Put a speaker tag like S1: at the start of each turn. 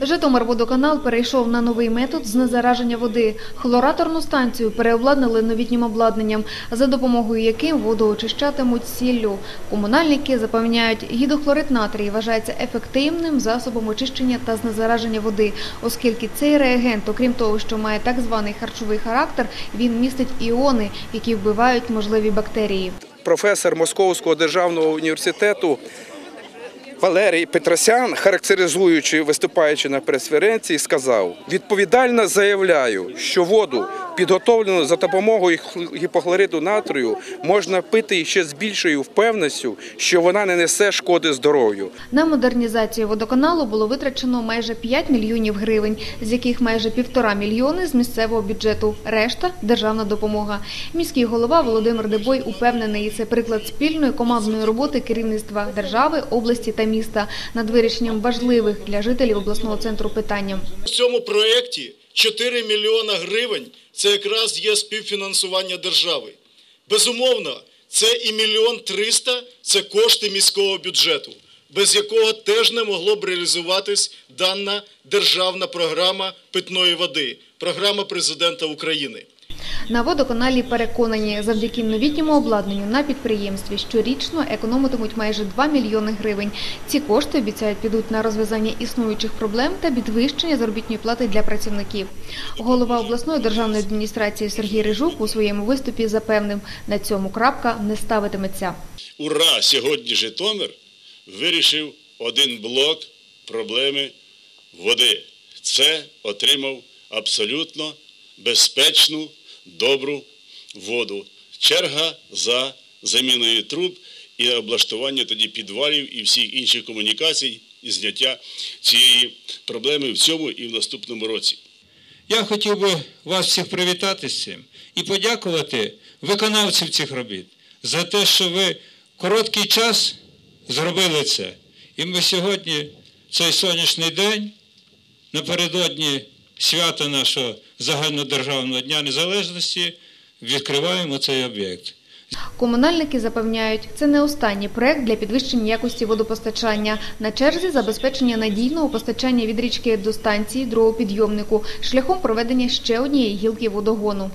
S1: Житомирводоканал перейшов на новий метод знезараження води. Хлораторну станцію переобладнали новітнім обладнанням, за допомогою яким воду очищатимуть сіллю. Комунальники запевняють, гідохлорид натрію вважається ефективним засобом очищення та знезараження води, оскільки цей реагент, окрім того, що має так званий харчовий характер, він містить іони, які вбивають можливі бактерії.
S2: професор Московського державного університету Валерій Петросян, характеризуючи, виступаючи на прес-конференції, сказав: відповідально заявляю, що воду, підготовлену за допомогою хл- гіпохлориду натрію, можна пити ще з більшою впевненістю, що вона не несе шкоди здоров'ю.
S1: На модернізацію водоканалу було витрачено майже 5 мільйонів гривень, з яких майже півтора мільйони з місцевого бюджету. Решта – державна допомога. Міський голова Володимир Дебой упевнений, це приклад спільної командної роботи керівництва держави, області та міста над вирішенням важливих для жителів обласного центру питання.
S3: В цьому проєкті 4 мільйона гривень це якраз є співфінансування держави. Безумовно, це і мільйон триста це кошти міського бюджету, без якого теж не могло б реалізуватись дана державна програма питної води, програма президента України.
S1: На водоканалі переконані, завдяки новітньому обладнанню на підприємстві щорічно економитимуть майже 2 мільйони гривень. Ці кошти обіцяють підуть на розв'язання існуючих проблем та підвищення заробітної плати для працівників. Голова обласної державної адміністрації Сергій Рижук у своєму виступі запевнив, на цьому крапка не ставитиметься.
S4: Ура! Сьогодні Житомир вирішив один блок проблеми води. Це отримав абсолютно безпечну, добру воду. Черга за заміною труб і облаштування тоді підвалів і всіх інших комунікацій і зняття цієї проблеми в цьому і в наступному році.
S5: Я хотів би вас всіх привітати з цим і подякувати виконавців цих робіт за те, що ви короткий час зробили це. І ми сьогодні, цей сонячний день, напередодні свята нашого загальнодержавного Дня Незалежності, відкриваємо цей об'єкт.
S1: Комунальники запевняють, це не останній проект для підвищення якості водопостачання. На черзі забезпечення надійного постачання від річки до станції другого підйомнику шляхом проведення ще однієї гілки водогону.